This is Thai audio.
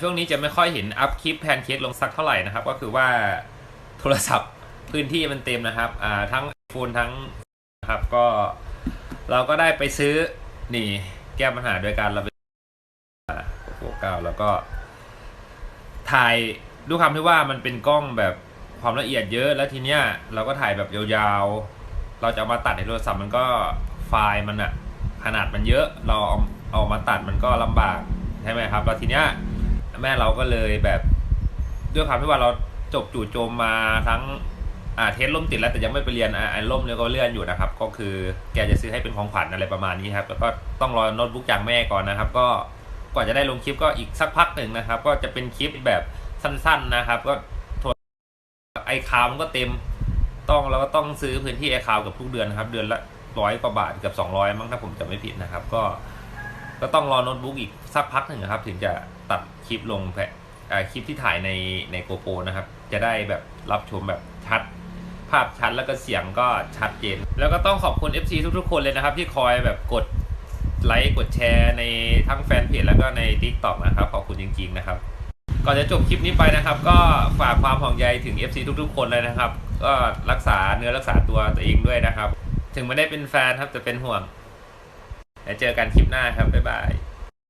ช่วงนี้จะไม่ค่อยเห็นอัพคลิปแพนเค้กลงสักเท่าไหร่นะครับ ก็คือว่าโทรศัพท์พื้นที่มันเต็มนะครับอ่าทั้งโฟนทั้งนะครับก็ เราก็ได้ไปซื้อนี่แก้ปัญหาโดยการเราไปโฟกัสแล้วก็ ถ่ายด้วยความที่ว่ามันเป็นกล้องแบบความละเอียดเยอะแล้วทีเนี้ยเราก็ถ่ายแบบยาวๆ เราจะเอามาตัดในโทรศัพท์มันก็ไฟล์มันอะขนาดมันเยอะ เราเอาเอามาตัดมันก็ลำบากใช่ไหมครับแล้วทีเนี้ย แม่เราก็เลยแบบด้วยความที่ว่าเราจบจู่โจมมาทั้งอ่าเทสล่มติดแล้วแต่ยังไม่ไปเรียนอ่าไอ้ล่มเนี่ยก็เลื่อนอยู่นะครับ ก็คือแกจะซื้อให้เป็นของขวัญอะไรประมาณนี้ครับแล้วก็ต้องรอโน้ตบุ๊กจากแม่ก่อนนะครับ ก็กว่าจะได้ลงคลิปก็อีกสักพักหนึ่งนะครับ ก็จะเป็นคลิปแบบสั้นๆนะครับ ก็โทรไอคาวมันก็เต็มต้องเราก็ต้องซื้อพื้นที่ไอคาวกับทุกเดือนนะครับ เดือนละร้อยกว่าบาทเกือบสองร้อยมั้งถ้าผมจำไม่ผิดนะครับ ก็ ก็ต้องรอโน้ตบุ๊กอีกสักพักหนึ่งนะครับ ถึงจะตัด คลิปลงแอ่คลิปที่ถ่ายในในโกโปรนะครับ จะได้แบบรับชมแบบชัด ภาพชัดแล้วก็เสียงก็ชัดเจน แล้วก็ต้องขอบคุณ FC ทุกๆ คนเลยนะครับ ที่คอยแบบกดไลค์กดแชร์ในทั้งแฟนเพจแล้วก็ใน TikTok นะครับ ขอบคุณจริงๆนะครับก่อนจะจบคลิปนี้ไปนะครับ ก็ฝากความห่วงใยถึง FC ทุกๆ คนเลยนะครับ ก็รักษาเนื้อรักษาตัวตัวเองด้วยนะครับ ถึงไม่ได้เป็นแฟนครับแต่เป็นห่วงแล้วเจอกันคลิปหน้าครับบ๊ายบาย